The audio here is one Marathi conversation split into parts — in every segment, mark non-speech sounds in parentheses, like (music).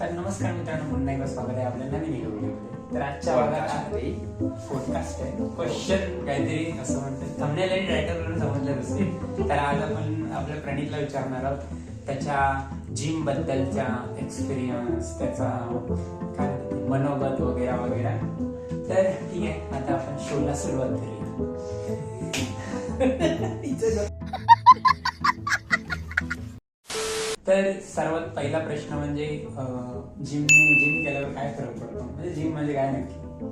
तर नमस्कार मित्रांनो पुन्हा एकदा स्वागत आहे आपल्या नवीन व्हिडिओमध्ये. तर आजच्या भागात पॉडकास्ट आहे. क्वेश्चन काहीतरी असं म्हणतात. थंबनेल आणि टायटल समजलं असेल तर आज आपण आपल्या प्रणितला विचारणार आहोत. त्याच्या जिम बद्दलच्या एक्सपिरियन्स त्याचा काय मनोगत वगैरे वगैरे. तर ठीक आहे आता आपण शोला सुरुवात करूया. (laughs) तर सर्वात पहिला प्रश्न म्हणजे जिम जिम केल्यावर काय फरक पडतो? म्हणजे जिम म्हणजे काय नक्की?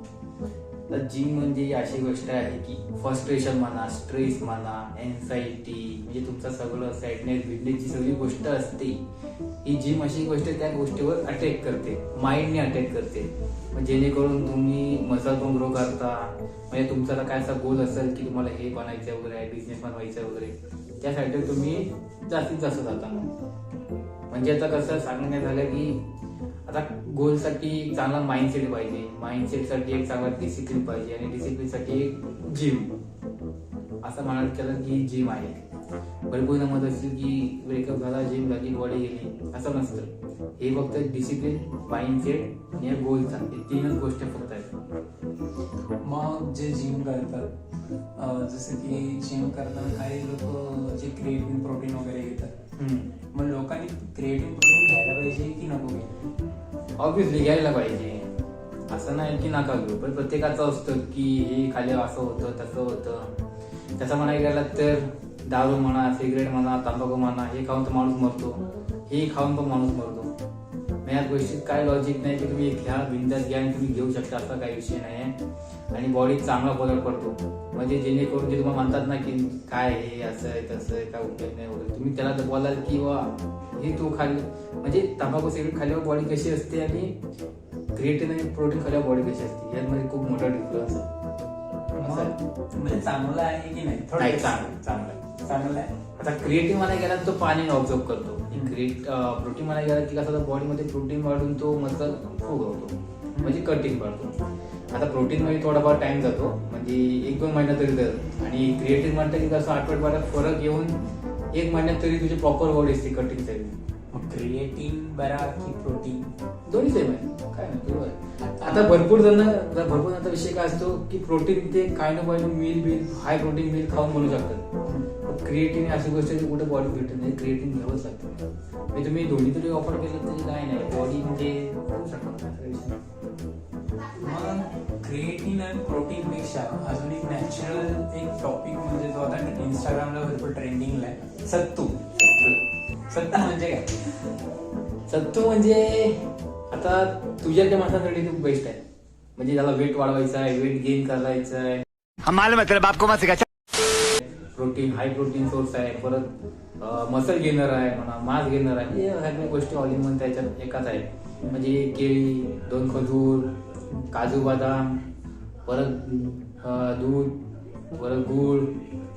तर जिम म्हणजे ही अशी गोष्ट आहे की फ्रस्ट्रेशन म्हणा स्ट्रेस म्हणा एन्झायटी म्हणजे तुमचं सगळं सॅडनेस बिडनेसची सगळी गोष्ट असते ही जिम अशी गोष्ट आहे, त्या गोष्टीवर अटॅक करते. माइंडने अटॅक करते. मग जेणेकरून तुम्ही मसल पण ग्रो करता म्हणजे तुमचा काय असा गोल असेल की तुम्हाला हे बनायचं वगैरे बिझनेस बनवायचं वगैरे त्यासाठी तुम्ही जास्तीत जास्त जाता. म्हणजे आता कसं सांगण्यात झालं की आता गोलसाठी एक चांगला माइंडसेट पाहिजे. माइंडसेटसाठी एक चांगला डिसिप्लिन पाहिजे आणि डिसिप्लिनसाठी एक जिम असं म्हणायला केलं की जिम आहे. भरपूर मत असेल की ब्रेकअप झाला जिम झाली बॉडी गेली. असं नसतं. हे फक्त डिसिप्लिन माइंडसेट आणि गोलचा हे तीनच गोष्टी फक्त आहेत. मग जे जिम करतात जसं की जिम करताना काही लोक जे क्रिएटिन प्रोटीन वगैरे घेतात. मग लोकांनी क्रिएटिन प्रोटीन घ्यायला पाहिजे की नको घ्यायला? ऑब्विसली घ्यायला पाहिजे. असं नाही की नका घेऊ पण प्रत्येकाचं असतं की हे खाली असं होतं तसं होतं. तसं म्हणायला गेलं तर दारू म्हणा सिगरेट म्हणा तंबाखू म्हणा हे खाऊन तर माणूस मरतो. हे खाऊन पण माणूस मरतो. मग या गोष्टीत काय लॉजिक नाही की तुम्ही घ्या बिंदास घ्या आणि तुम्ही घेऊ शकता असा काही विषय नाही आहे आणि बॉडीत चांगला फरक पडतो. म्हणजे जेणेकरून जे तुम्हाला म्हणतात ना की काय हे असं आहे तसं आहे काय उपयोग नाही वगैरे तुम्ही त्याला बोलाल की वा हे तू खाल्लं म्हणजे तंबाखू सिगरेट खाल्ल्यावर बॉडी कशी असते आणि क्रिएटिन आणि प्रोटीन खाल्ल्यावर बॉडी कशी असते यामध्ये खूप मोठा डिफरन्स आहे. म्हणजे चांगलं आहे की नाही? नाही चांगलं चांगलं आहे. चांगलं आहे. आता क्रिएटिव्ह मला गेला तो पाणी ऑब्झर्व करतो. क्रिएट प्रोटीन मला गेला की कसं बॉडीमध्ये प्रोटीन वाढून तो मसल फूग होतो म्हणजे कटिंग वाढतो. आता प्रोटीन मध्ये थोडाफार टाइम जातो. म्हणजे एक दोन महिन्यात तरी जातो आणि क्रिएटिव्ह म्हणतं की कसं आठवड्याभरात फरक येऊन एक महिन्यात तरी तुझी प्रॉपर बॉडी असते कटिंग मग क्रिएटिन बरा की प्रोटीन दोन्ही सेम आहे. काय नाही बरोबर. आता भरपूर जण भरपूर आता विषय काय असतो की प्रोटीन ते काय ना काय mill bill high protein meal खाऊन बनवू शकतात. क्रिएटिन अशी गोष्ट आहे की कुठे बॉडी भेटत नाही क्रिएटिन घ्यावंच लागतं म्हणजे तुम्ही दोन्ही तरी ऑफर केलं तरी काय नाही बॉडी म्हणजे. मग क्रिएटिन आणि प्रोटीन पेक्षा अजून एक नॅचरल एक टॉपिक म्हणजे जो आता इंस्टाग्रामला भरपूर ट्रेंडिंगला आहे सत्तू. सत्तू म्हणजे काय? सत्तू म्हणजे आता तुझ्या त्या माणसासाठी खूप बेस्ट आहे. म्हणजे त्याला वेट वाढवायचं आहे वेट गेन करायचं आहे. हम मालूम है तेरे बाप को मत सिखा प्रोटीन हाय प्रोटीन सोर्स आहे परत मसल गेनर आहे म्हणा मास गेनर आहे हे सगळ्या गोष्टी ऑल त्याच्यात एकाच आहे म्हणजे केळी दोन खजूर काजू बदाम परत दूध परत गूळ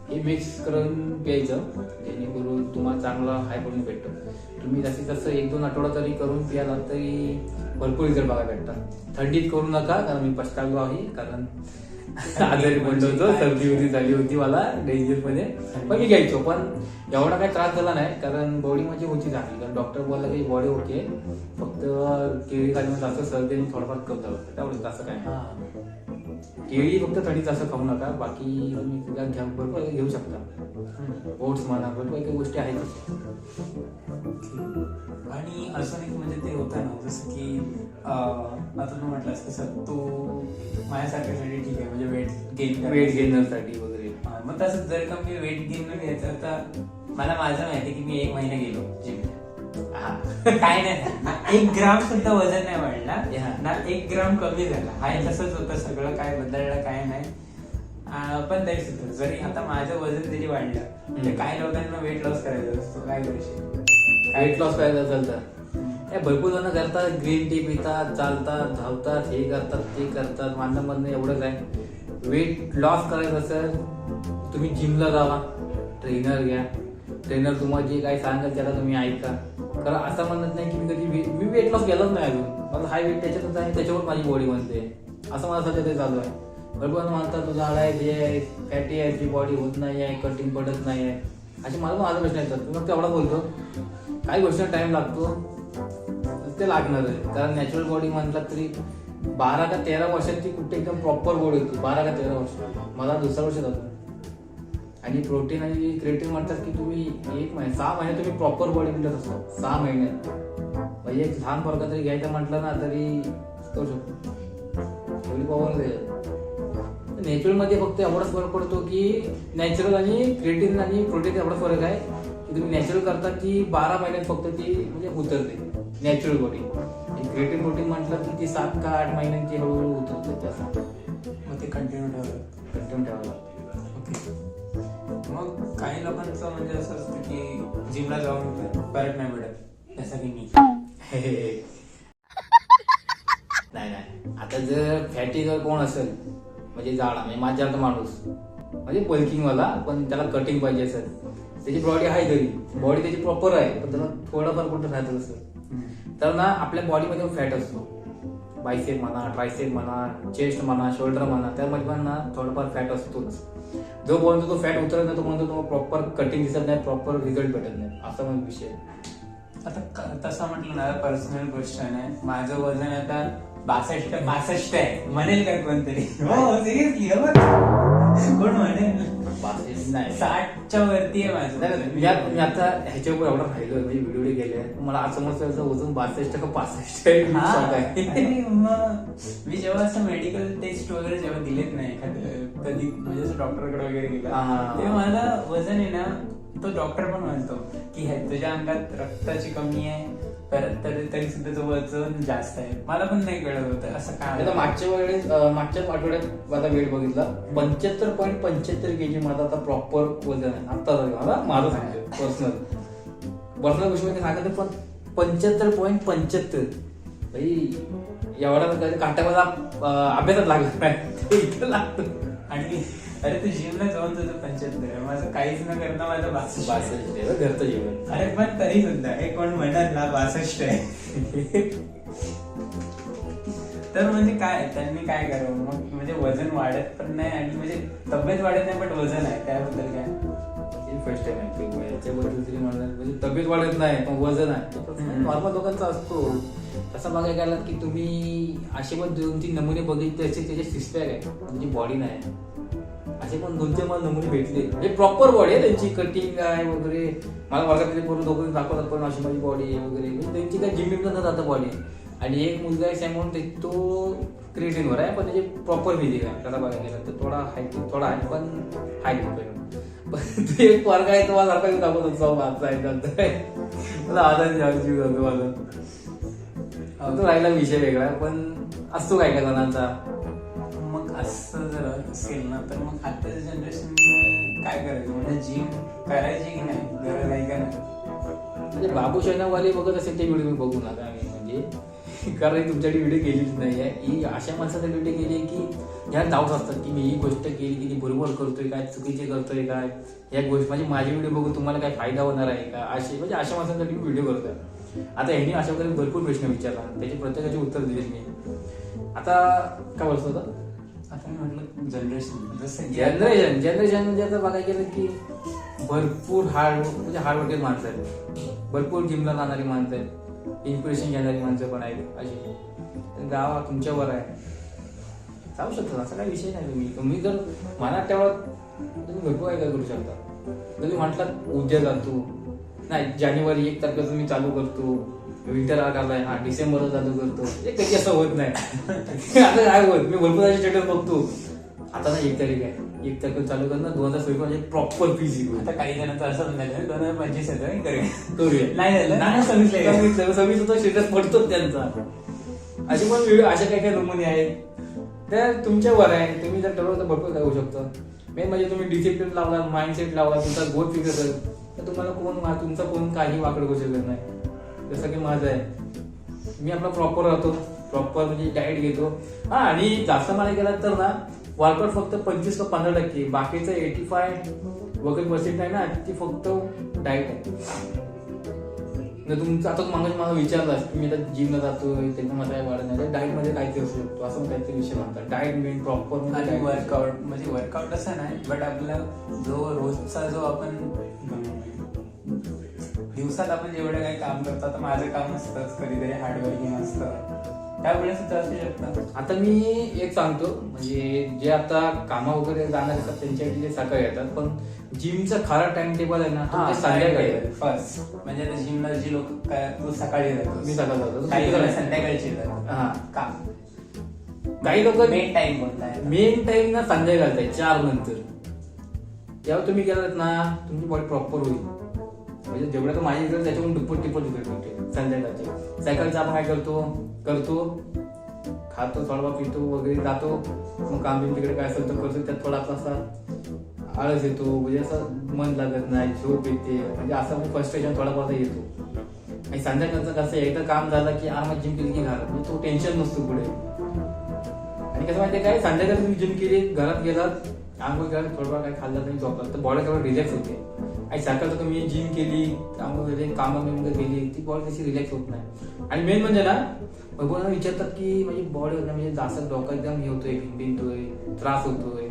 हे मिक्स करून प्यायचं जेणेकरून तुम्हाला चांगला हाय प्रोटीन भेटतो. तुम्ही जास्तीत जास्त एक दोन आठवडा तरी करून प्याला तरी भरपूर रिझल्ट बघायला भेटतात. थंडीत करू नका कारण मी पस्तावलो आहे कारण आजारी पडलो होतो (laughs) सर्दी होती झाली होती मला डेंजरमध्ये. पण मी घ्यायचो पण एवढा काही त्रास झाला नाही कारण बॉडी म्हणजे होती चांगली. कारण डॉक्टर बोलला की बॉडी ओके फक्त केळी खाली जास्त सर्दी आणि थोडंफार कप झालं तेवढंच असं काय केळी फक्त थंडीत असं खाऊ नका बाकी तुम्ही घ्या भरपूर घेऊ शकता. ओट्स म्हणा भरपूर काही गोष्टी आहेत. आणि असं एक म्हणजे ते होतं ना जसं की आता तू म्हटलंस की सत्तू माझ्यासारख्यासाठी ठीक आहे म्हणजे वेट गेन वेट गेनरसाठी वगैरे. मग तसं जर का मी वेट गेन घ्यायचं तर मला माझं माहिती आहे की मी एक महिना गेलो जिम काय नाही. एक ग्राम सुद्धा वजन नाही वाढला. ना एक ग्राम कमी झाला. हाय तसंच होतं सगळं काय बदललं काय नाही. पण तरी सुद्धा जरी आता माझं वजन जरी वाढलं तर. काय लोकांना वेट लॉस करायचं असतो काय करू वेट लॉस करायचं असेल तर. भरपूर जण करतात ग्रीन टी पितात चालतात धावतात हे करतात ते करतात माझं म्हणणं एवढंच आहे. वेट लॉस करायचं असेल तुम्ही जिमला जावा ट्रेनर घ्या. ट्रेनर तुम्हाला जे काही सांगेल त्याला तुम्ही ऐका. कारण असं म्हणत नाही की मी कधी मी वेट लॉस गेलोच नाही अजून. मला हाय वेट त्याच्यातच आहे त्याच्यावर माझी बॉडी बनते असं मला सध्या ते चालू आहे. भरपूर म्हणतात तुझा झाड आहे जे आहे फॅटी आहे तुझी बॉडी होत नाही आहे कटिंग पडत नाही आहे. असे मला पण माझा प्रश्न येतात मी फक्त एवढा बोलतो काही गोष्टीला टाइम लागतो ते लागणार आहे. कारण नॅचरल बॉडी म्हटलं तरी बारा का तेरा वर्षात ती कुठे एकदम प्रॉपर बॉडी होती. बारा का तेरा वर्ष. मला दुसऱ्या वर्ष जातो आणि प्रोटीन आणि क्रिएटिन म्हणतात की तुम्ही एक महिना सहा महिने तुम्ही प्रॉपर बॉडी बिल्डर असतो. सहा महिन्यात म्हणजे एक लहान फरक तरी घ्यायचं म्हटलं ना तरी करू शकतो. पॉवर नॅचरलमध्ये फक्त एवढाच फरक पडतो की नॅचरल आणि क्रिएटिन आणि प्रोटीन एवढा फरक आहे की तुम्ही नॅचरल करता की बारा महिन्यात फक्त ती म्हणजे उतरते. नॅचरल बॉडी क्रिएटिन प्रोटीन म्हटलं की ती सात का आठ महिन्यांची हळूहळू उतरते त्याचा मग ते कंटिन्यू ठेवलं कंटिन्यू ठेवावं लागतं. ओके मग काही लोकांचं म्हणजे असं असतं की जिमला जाऊन परत नाही मिळत जसं की मी. नाही नाही. आता जर फॅटी जर कोण असेल म्हणजे जाडा म्हणजे माझ्या आता माणूस म्हणजे bulking वाला पण त्याला कटिंग पाहिजे असेल. त्याची बॉडी आहे तरी. बॉडी त्याची प्रॉपर आहे पण त्याला थोडंफार कुठं राहत असेल तर ना आपल्या बॉडीमध्ये फॅट असतो. बायसेप म्हणा ट्रायसेप म्हणा चेस्ट म्हणा शोल्डर म्हणा त्यामध्ये पण ना थोडंफार फॅट असतोच. जोपर्यंत तो फॅट उतरत नाही तोपर्यंत तो प्रॉपर कटिंग दिसत नाही प्रॉपर रिझल्ट भेटत नाही. असा मग विषय. आता तसं म्हटलं ना पर्सनल क्वेश्चन आहे. माझं वजन आता बासष्ट पासष्ट आहे. म्हणेल का कोणतरी? हो सिरियसली कोण म्हणेल? बासष्ट नाही. साठच्या वरती आहे माझं नाही, मी आत- मी आता ह्याच्यावर एवढा राहिलोय म्हणजे व्हिडिओ गेले मला आज समजतं याचं वजन बासष्ट का पासष्ट आहे मी shock आहे. आणि मग मी जेव्हा असं मेडिकल टेस्ट वगैरे जेव्हा दिलेत नाही एखादं कधी म्हणजे असं डॉक्टरकडे वगैरे गेला हा. तेव्हा माझं वजन आहे ना तो डॉक्टर पण म्हणतो की हे तुझ्या अंगात रक्ताची कमी आहे परत तरी तरी सुद्धा वजन जास्त आहे. मला पण नाही कळत होतं असं काय आता मागच्या वेळेस मागच्याच आठवड्यात माझा वेट बघितला. पंच्याहत्तर पॉईंट पंच्याहत्तर के जी माझा आता प्रॉपर वजन आहे. आता तरी मला माझं सांगतो पर्सनल पर्सनल गोष्ट म्हणजे सांगत पण पंच्याहत्तर पॉईंट पंच्याहत्तर. भाई एवढा काट्यामध्ये अं, अभ्यासात लागला नाही. (laughs) इथं लागतं. आणि अरे तू जिमला जाऊन तुझं आहे माझं काहीच न करता माझं बासष्ट आहे. बासष्ट आहे, घरचं जेवण अरे पण तरी सुद्धा हे कोण म्हणत ना बासष्ट आहे. तर म्हणजे काय त्यांनी काय करावं? मग म्हणजे वजन वाढत पण नाही आणि म्हणजे तब्येत वाढत नाही पण वजन आहे. त्याबद्दल काय? फर्स्ट टाइम याच्याबद्दल तरी म्हणणार म्हणजे तब्येत वाढत नाही पण वजन आहे. नॉर्मल लोकांचा असतो. तसं बघायला गेलात की तुम्ही असे पण दोन तीन नमुने बघितले असे त्याचे सिक्सपॅक आहे. म्हणजे बॉडी नाही. असे पण दोन चार मला नमुने भेटले. म्हणजे प्रॉपर बॉडी आहे त्यांची कटिंग आहे वगैरे. मला वर्गातले पूर्ण दोघं दाखवतात पण अशी माझी बॉडी आहे वगैरे. म्हणजे त्यांची काय जिम न आता बॉडी आणि एक मुलगा आहे सॅमोन ते तो क्रिएटिनवर आहे पण त्याची प्रॉपर फिजिक आहे. त्याला बघायला गेलं तर थोडा हाय थोडा आहे पण हाय पण ते एक वर्ग आहे तो मला सारखा दाखवत होतो माझा आहे मला आधार जीव जातो माझा. तो राहिला विषय वेगळा पण असतो काय काय जणांचा? मग असं असेल ना तर मग आताच्या जनरेशन काय करायचं? म्हणजे जिम करायची की नाही? गरज आहे का नाही? म्हणजे बाबू शैनावाले बघत असेल ते व्हिडिओ मी बघू नका मी म्हणजे कारण तुमच्याकडे व्हिडिओ केलीच नाही आहे. ही अशा माणसाचा व्हिडिओ केली आहे की ह्या डाऊट असतात की मी ही गोष्ट केली की ती बरोबर करतोय काय चुकीचे करतोय काय? या गोष्ट म्हणजे माझे व्हिडिओ बघून तुम्हाला काय फायदा होणार आहे का? असे म्हणजे अशा माणसांसाठी मी व्हिडिओ करतोय. आता ह्यांनी अशा प्रकारे भरपूर प्रश्न विचारला. त्याचे प्रत्येकाचे उत्तर दिले मी. आता काय बोलतो होता आता मी म्हटलं जनरेशन जसं जनरेशन जनरेशन म्हणजे आता बघायला गेलं की भरपूर हार्ड म्हणजे हार्डवर्केड माणसं आहेत. भरपूर जिमला जाणारी माणसं आहेत. इन्स्पिरेशन घेणारी माणसं पण आहेत. अशी. गाव तुमच्यावर आहे. जाऊ शकता असा काही विषय नाही तुम्ही. तुम्ही जर मनात तेव्हा तुम्ही भरपूर काय काय करू शकता. तुम्ही म्हटलात उद्या जातो नाही जानेवारी एक तारखेला तुम्ही चालू करतो. विंटर आलाय हा डिसेंबरला चालू करतो. कधी असं होत नाही. आता काय होत? मी भरपूर असे स्टेटस बघतो. आता ना एक तारीख आहे. एक तारखेला चालू करणं दोन हजार सव्वीस म्हणजे प्रॉपर फिजिक आता काही जणांचं असं म्हणतात दोन हजार पंचवीस येतं करूया. नाही झालं? नाही. सव्वीस सव्वीस होता स्टेटस पडतोच त्यांचा. असे पण व्हिडिओ अशा काही काही नमुने आहेत. त्या तुमच्यावर आहे. तुम्ही जर ठरवलं तर भरपूर काय होऊ शकतं. मेन म्हणजे तुम्ही डिसिप्लिन लावला माइंडसेट लावला तुमचा ग्रोथ फिगर असेल तर तुम्हाला कोण तुमचा कोण काही वाकड करू शकत नाही. जसं की माझं आहे. मी आपला प्रॉपर राहतो. प्रॉपर म्हणजे डाएट घेतो. हा आणि जास्त मला गेला तर ना वर्कआउट फक्त पंचवीस का पंधरा टक्के. बाकीचं एटी फाय वगैरे पर्सेंट आहे ना ती फक्त डाएट आहे. तुमचं आता मागच मला विचारलास की मी आता जिमला जातोय त्याचं मला काय वाढत नाही. डाएटमध्ये काहीतरी असू शकतो असं काहीतरी विषय म्हणतात. डाएट मेन प्रॉपर आणि वर्कआउट म्हणजे वर्कआउट असं नाही बट आपला जो रोजचा जो आपण दिवसात आपण जेवढं काही काम करतो माझं काम असतंच कधीतरी हार्डवर्किंग असतं. त्यावेळेस सुद्धा असू शकतं आता. मी एक सांगतो म्हणजे जे आता कामा वगैरे जाणार असतात त्यांच्यासाठी ते सकाळी येतात पण जिमचा खरा टाइम टेबल आहे ना तो ते संध्याकाळी आहे. फर्स्ट म्हणजे आता जिमला जी लोक तू सकाळी जातो मी सकाळी जातो. काही जण संध्याकाळची येतात. हा. का? काही लोक मेन टाइम कोणता आहे मेन टाइम ना संध्याकाळचा आहे चार नंतर. तेव्हा तुम्ही गेलात ना तुमची बॉडी प्रॉपर होईल. म्हणजे जेवढं तर माझ्या इकडे त्याच्याहून दुप्पट टिप्पट इकडे होते संध्याकाळचे. सायकलचा आपण काय करतो? करतो. खातो थोडा पितो वगैरे जातो. मग काम बिम तिकडे काय असेल तर करतो. त्यात थोडा असा आळस येतो. म्हणजे असं मन लागत नाही झोप येते. म्हणजे असं म्हणजे फ्रस्ट्रेशन थोडा बहुत येतो. आणि संध्याकाळचं कसं एकदा काम झालं की आरामात जिम केली की घरात. म्हणजे तो टेन्शन नसतो पुढे. आणि कसं माहितीये काय? संध्याकाळी तुम्ही जिम केली घरात गेलात आंघोळ केला थोडंफार काय खाल्लं नाही झोपलात तर बॉडी थोडं रिलॅक्स होते. आणि सकाळचं तुम्ही जिम केली कामं बिम केली ती बॉडी तशी रिलॅक्स होत नाही. आणि मेन म्हणजे ना भगवान विचारतात की माझी बॉडी म्हणजे जास्त डोका एकदम हे होतोय भिंतोय त्रास होतोय.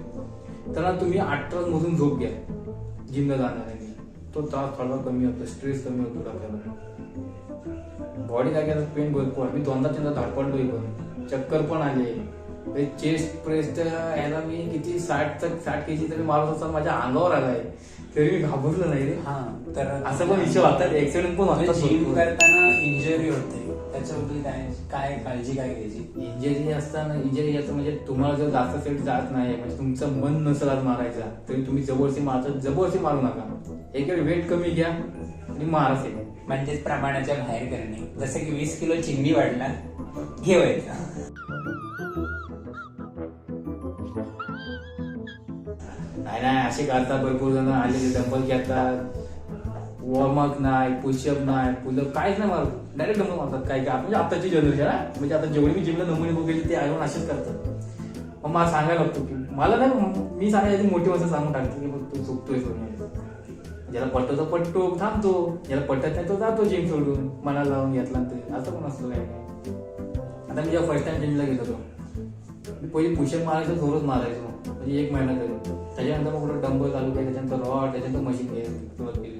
तर ना तुम्ही आठ तास मधून झोप घ्या. जिमला जाणाऱ्यांनी. तो त्रास थोडा कमी होतो स्ट्रेस कमी होतो आपल्याला बॉडी काय केलं पेन भरपूर मी दोनदा तीनदा धडपडलोय पण. चक्कर पण आले. चेस्ट प्रेस याला मी किती साठ तर साठ केजी तरी मारत असताना माझ्या अंगावर आलाय. तरी मी घाबरलो नाही रे. हा. तर असं पण विषय होतात ऍक्सिडेंट पण होतात जिम भरपूर. करताना इंजुरी होते. त्याच्याबद्दल काय काय काळजी काय घ्यायची? इंजरी असताना इंजरी याचं म्हणजे तुम्हाला जर जास्त सेट जात नाही म्हणजे तुमचं मन नसेल आज मारायचा तरी तुम्ही जबरदस्ती मारता जबरदस्ती मारू नका. एक वेळ वेट कमी घ्या आणि मारा सेट म्हणजेच प्रमाणाच्या बाहेर करणे. जसं की वीस किलो चिंनी वाढला घेवायचा नाही असे करतात भरपूर जण. आलेले डंबल घेतात वॉर्मअप नाही पुशअप नाही पुलअप काहीच नाही मारत. डायरेक्ट डंबल मारतात काय काय म्हणजे आताची जनरेशन हा म्हणजे आता जेवढे मी जिमला नमुने बघितले ते आयोन असेच करतात. मग मला सांगायला लागतो की मला नाही मी सांगायची मोठी माणसं सांगून टाकतो की मग तू चुकतोय ज्याला पटतो तो पटतो थांबतो. ज्याला पटत नाही तो जातो जिम सोडून. मनाला लावून घेतला ते. असं पण असलं काय नाही. आता मी जेव्हा फर्स्ट टाइम जिमला गेलो होतो मी पहिले पुशअप मारायचो थोडंच मारायचो. म्हणजे एक महिना तरी. त्याच्यानंतर मग कुठं डंबल चालू केलं त्याच्यानंतर रॉड त्याच्यानंतर मशीन सुरुवात केली.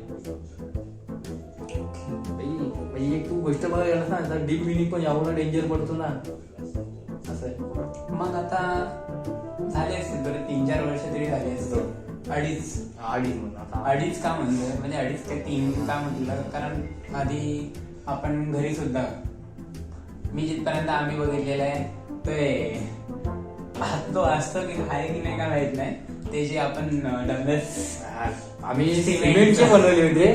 म्हणजे एक तू गोष्ट बघायला ना तर डीप मिनिंग पण एवढा डेंजर पडतो ना. असं आहे. मग आता झाले असतील बरं तीन चार वर्ष तरी झाले असतील. अडीच. अडीच म्हणून आता. अडीच का म्हणलं? म्हणजे अडीच ते तीन का म्हटलं? कारण आधी आपण घरी सुद्धा मी जिथपर्यंत आम्ही बघितलेलं आहे ते तो असतो की आहे की नाही का माहीत नाही ते जे आपण डंबेल्स आम्ही सिमेंट. सिमेंटचे बनवले होते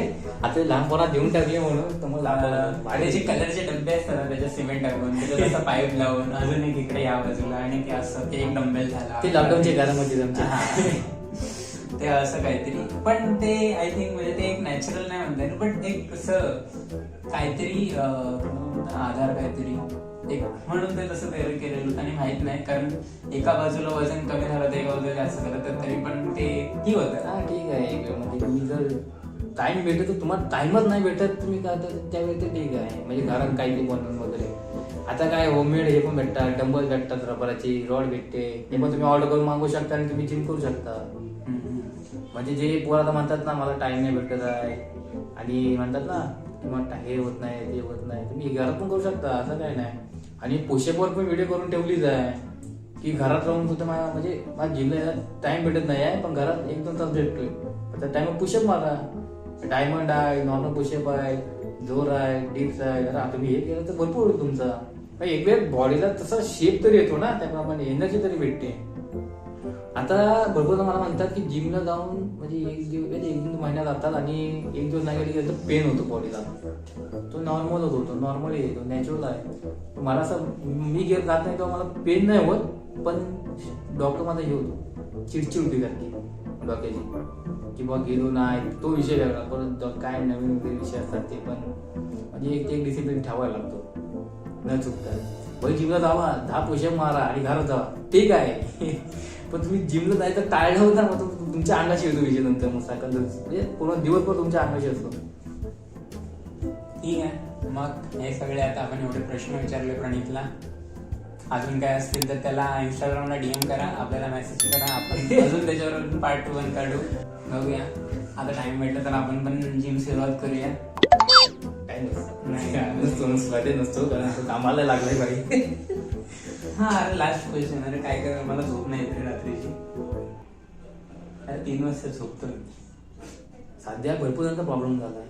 आता लहान पोरात देऊन टाकले म्हणून तर मग लहान आणि जे कलरचे डब्बे असतात ना त्याच्यात सिमेंट टाकून त्याच्यात असं पाईप लावून अजून एक इकडे या बाजूला आणि ते असं ते एक डंबेल झाला ते लॉकडाऊनच्या घरामध्ये हा. ते असं काहीतरी. पण ते आय थिंक म्हणजे ते एक नॅचरल नाही म्हणता येईल पण एक कसं काहीतरी आधार काहीतरी. एक म्हणून ते तसं तयार केलेलं होतं आणि माहीत नाही कारण एका बाजूला वजन कमी झालं तर एका बाजूला जास्त झालं तर तरी पण ते ठीक होतं. हा ठीक आहे म्हणजे मी जर टाइम भेटत तुम्हाला टाइमच नाही भेटत तुम्ही काय तर त्यावेळी ते ठीक आहे. म्हणजे घरात काही ते बनवून वगैरे. आता काय होममेड हे पण भेटतात डंबल भेटतात रबराची रॉड भेटते. हे पण तुम्ही ऑर्डर करून मागू शकता आणि तुम्ही जिम करू शकता. म्हणजे जे पोर आता म्हणतात ना मला टाइम नाही भेटत आहे. आणि म्हणतात ना की हे होत नाही ते होत नाही. तुम्ही घरात पण करू शकता असं काही नाही. आणि पुशेपवर पण व्हिडिओ करून ठेवलीच आहे. की घरात राहून सुद्धा मला म्हणजे मला जिमला टाइम भेटत नाही आहे पण घरात एक दोन तास भेटतोय. त्या टाइम पुशअप मारा. डायमंड आहे नॉर्मल पुशअप आहे जोर आहे डिप्स आहे. जरा तुम्ही हे केलं तर भरपूर होईल तुमचा. पण एक वेळ बॉडीला तसा शेप तरी येतो ना त्याप्रमाणे एनर्जी तरी भेटते. आता भरपूर मला म्हणतात की जिमला जाऊन म्हणजे एक दिवस म्हणजे एक दोन महिन्यात जातात आणि एक दिवस नाही गेले तर पेन होतो बॉडीला तो नॉर्मलच होतो नॉर्मल येतो नॅचरल आहे. मला असं मी गेट जात नाही तेव्हा मला पेन नाही होत पण डॉक्टर माझा हे होतो चिडचिड होती सारखी डॉक्टरची की बा गेलो नाही तो विषय वेगळा परत काय नवीन वगैरे विषय असतात ते पण म्हणजे एक एक डिसिप्लिन ठेवायला लागतो. न चुकता. भाई जिमला जावा दहा पैसे मारा आणि घरात जावा. ठीक आहे पण तुम्ही जिमला जायचं टाळलं होता मग तुम- तुमच्या अंगाशी येतो विषय नंतर मग सकाळ म्हणजे पूर्ण दिवसभर तुमच्या अंगाशी असतो. ठीक आहे. मग हे सगळे आता आपण एवढे प्रश्न विचारले प्रणितला. अजून काय असतील तर त्याला इंस्टाग्रामला डीएम करा. आपल्याला मेसेज करा. आपण (laughs) अजून त्याच्यावर पार्ट वन काढू. बघूया. आता टाइम भेटला तर आपण पण जिम सुरुवात करूया. मध्ये नसतो. कारण तो कामाला लागलाय बाई. (laughs) हा अरे लास्ट क्वेश्चन अरे काय कर मला झोप नाही येत रात्रीची. अरे तीन वाजता झोपतो. सध्या भरपूर जणांचा प्रॉब्लेम झालाय.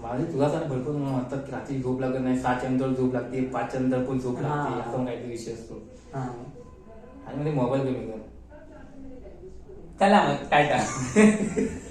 माझे तुला सांग भरपूर जण म्हणतात की रात्री झोप लागत नाही. सहाच्या नंतर झोप लागते पाचच्या नंतर पण झोप लागते. असा काहीतरी विषय असतो. हा. आणि मध्ये मोबाईल कमी कर. चला मग टाटा. (laughs)